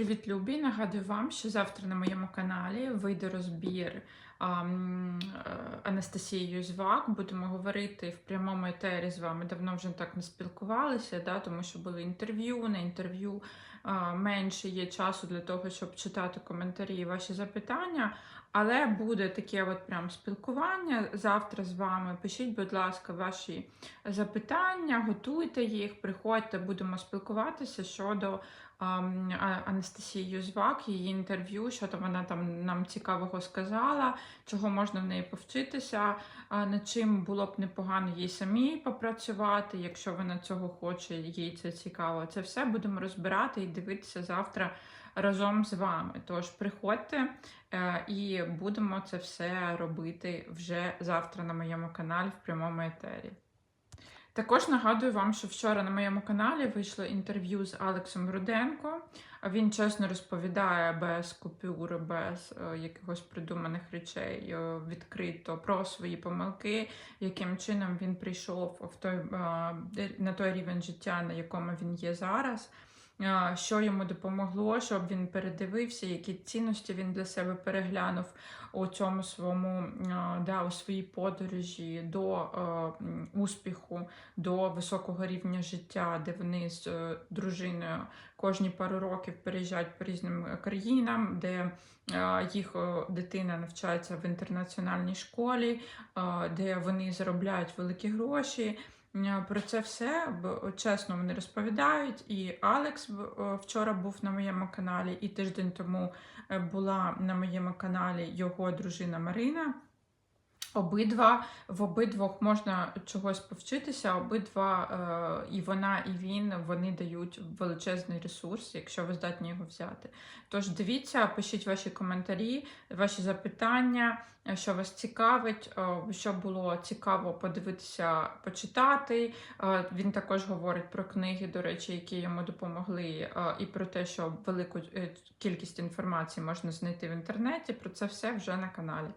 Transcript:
Привіт, Любі! Нагадую вам, що завтра на моєму каналі вийде розбір е, Анастасії Юзвак. Будемо говорити в прямому етері з вами. Давно вже так не спілкувалися, да, тому що були інтерв'ю, на інтерв'ю менше є часу для того, щоб читати коментарі і ваші запитання. Але буде таке от прям спілкування завтра з вами. Пишіть, будь ласка, ваші запитання, готуйте їх, приходьте, будемо спілкуватися щодо ам, А- Анастасії Юзвак, її інтерв'ю, що там вона там нам цікавого сказала, чого можна в неї повчитися, над чим було б непогано їй самій попрацювати, якщо вона цього хоче, їй це цікаво. Це все будемо розбирати і дивитися завтра разом з вами. Тож приходьте е, і будемо це все робити вже завтра на моєму каналі в прямому етері. Також нагадую вам, що вчора на моєму каналі вийшло інтерв'ю з Алексом Руденко. Він чесно розповідає без купюр, без е, якихось придуманих речей, е, відкрито про свої помилки, яким чином він прийшов в той, е, на той рівень життя, на якому він є зараз. Що йому допомогло, щоб він передивився, які цінності він для себе переглянув у цьому своєму да, у своїй подорожі до успіху, до високого рівня життя, де вони з е, дружиною кожні пару років переїжджають по різним е, країнам, де їх дитина навчається в інтернаціональній школі, де вони заробляють великі гроші. Е, Про це все чесно вони розповідають. І Алекс вчора був на моєму каналі, і тиждень тому е, була на моєму каналі його дружина Марина. Обидва в обидвох можна чогось повчитися. Обидва е, і вона, і він вони дають величезний ресурс, якщо ви здатні його взяти. Тож дивіться, пишіть ваші коментарі, ваші запитання, е, що вас цікавить, е, що було цікаво подивитися, почитати. Він також говорить про книги, до речі, які йому допомогли, і про те, що велику кількість інформації можна знайти в інтернеті. Про це все вже на каналі.